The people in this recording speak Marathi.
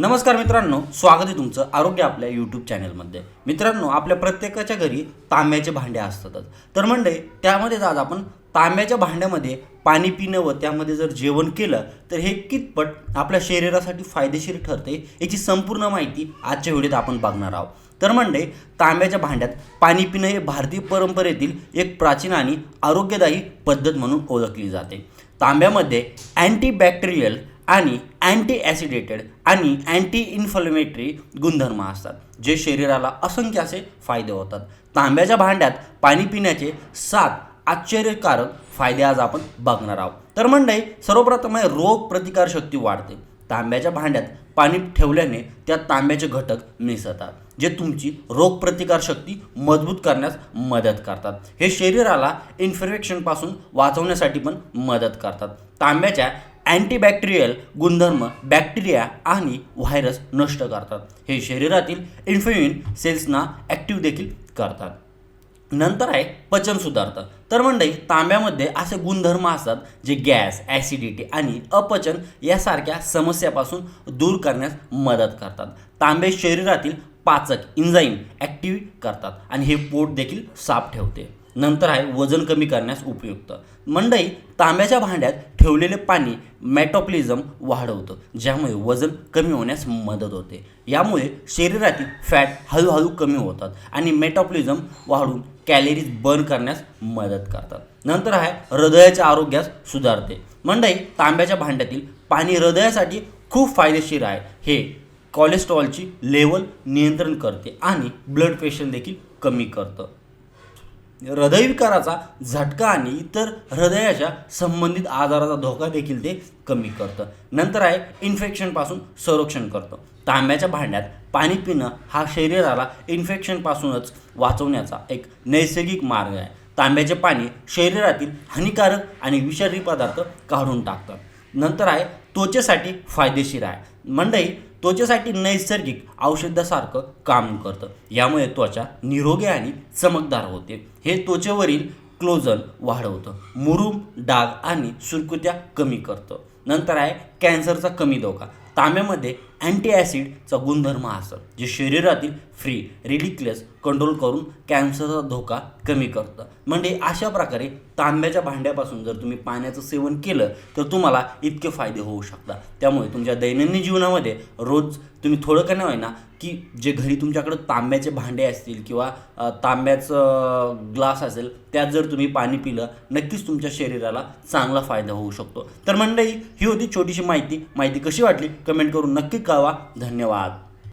नमस्कार मित्रांनो स्वागत आहे तुमचं आरोग्य आपल्या यूट्यूब चॅनलमध्ये मित्रांनो आपल्या प्रत्येकाच्या घरी तांब्याचे भांडे असतातच. तर म्हणजे त्यामध्येच आज आपण तांब्याच्या भांड्यामध्ये पाणी पिणं व त्यामध्ये जर जेवण केलं तर हे कितपट आपल्या शरीरासाठी फायदेशीर ठरते याची संपूर्ण माहिती आजच्या व्हिडिओत आपण बघणार आहोत. तर म्हणजे तांब्याच्या भांड्यात पाणी पिणं हे भारतीय परंपरेतील एक प्राचीन आणि आरोग्यदायी पद्धत म्हणून ओळखली जाते. तांब्यामध्ये अँटीबॅक्टेरियल आणि अँटी ॲसिडेटेड आणि अँटी इन्फ्लेमेटरी गुणधर्म असतात जे शरीराला असंख्य असे फायदे होतात. तांब्याच्या भांड्यात पाणी पिण्याचे सात आश्चर्यकारक फायदे आज आपण बघणार आहोत. तर मंडळी सर्वप्रथम आहे रोग प्रतिकारशक्ती वाढते. तांब्याच्या भांड्यात पाणी ठेवल्याने त्यात तांब्याचे घटक मिसळतात जे तुमची रोगप्रतिकारशक्ती मजबूत करण्यास मदत करतात. हे शरीराला इन्फेक्शनपासून वाचवण्यासाठी पण मदत करतात. तांब्याच्या अँटीबॅक्टेरियल गुणधर्म बॅक्टेरिया आणि व्हायरस नष्ट करतात. हे शरीरातील इन्फ्युइन सेल्सना ॲक्टिव्ह देखील करतात. नंतर आहे पचन सुधारतं. तर मंडळी तांब्यामध्ये असे गुणधर्म असतात जे गॅस ॲसिडिटी आणि अपचन यासारख्या समस्यापासून दूर करण्यास मदत करतात. तांबे शरीरातील पाचक इंजाईम ॲक्टिव्ह करतात आणि हे पोट देखील साफ ठेवते. नंतर आहे वजन कमी करण्यास उपयुक्त. मंडई तांब्याच्या भांड्यात ठेवलेले पाणी मॅटॉप्लिझम वाढवतं ज्यामुळे वजन कमी होण्यास मदत होते. यामुळे शरीरातील फॅट हळूहळू कमी होतात आणि मेटॉप्लिझम वाढून कॅलरीज बर्न करण्यास मदत करतात. नंतर आहे हृदयाच्या आरोग्यास सुधारते. मंडई तांब्याच्या भांड्यातील पाणी हृदयासाठी खूप फायदेशीर आहे. हे कोलेस्ट्रॉलची लेवल नियंत्रण करते आणि ब्लड प्रेशर देखील कमी करतं. हृदयविकाराचा झटका आणि इतर हृदयाच्या संबंधित आजाराचा धोका देखील ते कमी करतं. नंतर आहे इन्फेक्शनपासून संरक्षण करतं. तांब्याच्या भांड्यात पाणी पिणं हा शरीराला इन्फेक्शनपासूनच वाचवण्याचा एक नैसर्गिक मार्ग आहे. तांब्याचे पाणी शरीरातील हानिकारक आणि विषारी पदार्थ काढून टाकतं नंतर आहे त्वचेसाठी फायदेशीर आहे. मंडई त्वचेसाठी नैसर्गिक औषधासारखं काम करतं. यामुळे त्वचा निरोगी आणि चमकदार होते. हे त्वचेवरील क्लोजन वाढवतं. मुरूम डाग आणि सुरकुत्या कमी करतं. नंतर आहे कॅन्सरचा कमी धोका. तांब्यामध्ये अँटी ॲसिडचा गुणधर्म असतं जे शरीरातील फ्री रिडिक्लेस कंट्रोल करून कॅन्सरचा धोका कमी करतं. म्हणजे अशा प्रकारे तांब्याच्या भांड्यापासून जर तुम्ही पाण्याचं सेवन केलं तर तुम्हाला इतके फायदे होऊ शकतात. त्यामुळे तुमच्या दैनंदिन जीवनामध्ये रोज तुम्ही थोडं का नाही ना की जे घरी तुमच्याकडं तांब्याचे भांडे असतील किंवा तांब्याचं ग्लास असेल त्यात जर तुम्ही पाणी पिलं नक्कीच तुमच्या शरीराला चांगला फायदा होऊ शकतो. तर मंडळी ही होती छोटीशी माहिती. माहिती कशी वाटली? कमेंट करून नक्की कळवा. धन्यवाद.